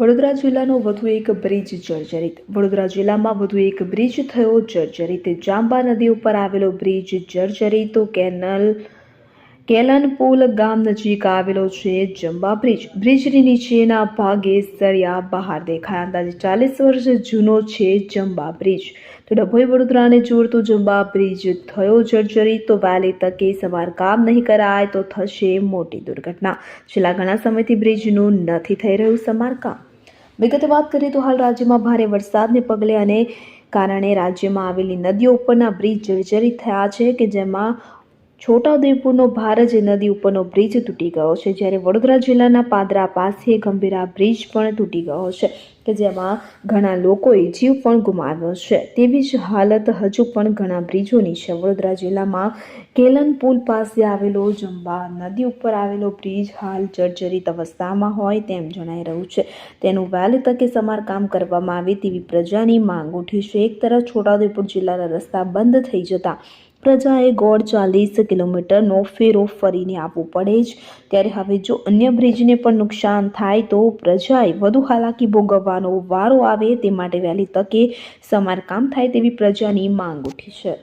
વડોદરા જિલ્લાનો વધુ એક બ્રિજ જર્જરિત. વડોદરા જિલ્લામાં વધુ એક બ્રિજ થયો જર્જરિત. જાંબા નદી ઉપર આવેલો બ્રિજ જર્જરિત. તો કેનલ કેલનપુલ ગામ નજીક આવેલો છે જંબા બ્રિજ. બ્રિજની નીચેના ભાગે સળિયા બહાર દેખાયા. અંદાજે ચાલીસ વર્ષ જૂનો છે જંબા બ્રિજ. તો ડભોઈ વડોદરાને જોડતો જંબા બ્રિજ થયો જર્જરિત. તો વહેલી તકે સમારકામ નહીં કરાય તો થશે મોટી દુર્ઘટના. છેલ્લા ઘણા સમયથી બ્રિજનું નથી થઈ રહ્યું સમારકામ વિગતે વાત કરીએ તો હાલ રાજ્યમાં ભારે વરસાદને પગલે અને કારણે રાજ્યમાં આવેલી નદીઓ ઉપરના બ્રિજ જર્જરિત થયા છે કે જેમાં છોટાઉદેપુરનો ભારજ નદી ઉપરનો બ્રિજ તૂટી ગયો છે. જ્યારે વડોદરા જિલ્લાના પાદરા પાસે ગંભીરા બ્રિજ પણ તૂટી ગયો છે કે જેમાં ઘણા લોકોએ જીવ પણ ગુમાવ્યો છે. તેવી જ હાલત હજુ પણ ઘણા બ્રિજોની છે. વડોદરા જિલ્લામાં કેલન પુલ પાસે આવેલો જંબા નદી ઉપર આવેલો બ્રિજ હાલ જર્જરિત અવસ્થામાં હોય તેમ જણાઈ રહ્યું છે. તેનું વહેલી તકે સમારકામ કરવામાં આવે તેવી પ્રજાની માંગ ઉઠી છે. એક તરફ છોટાઉદેપુર જિલ્લાના રસ્તા બંધ થઈ જતા પ્રજાએ ગોળ ચાલીસ કિલોમીટરનો ફેરો ફરીને આવવું પડે જ. ત્યારે હવે જો અન્ય બ્રિજને પણ નુકસાન થાય તો પ્રજાએ વધુ હાલાકી ભોગવવાનો વારો આવે તે માટે વહેલી તકે સમારકામ થાય તેવી પ્રજાની માંગ ઉઠી છે.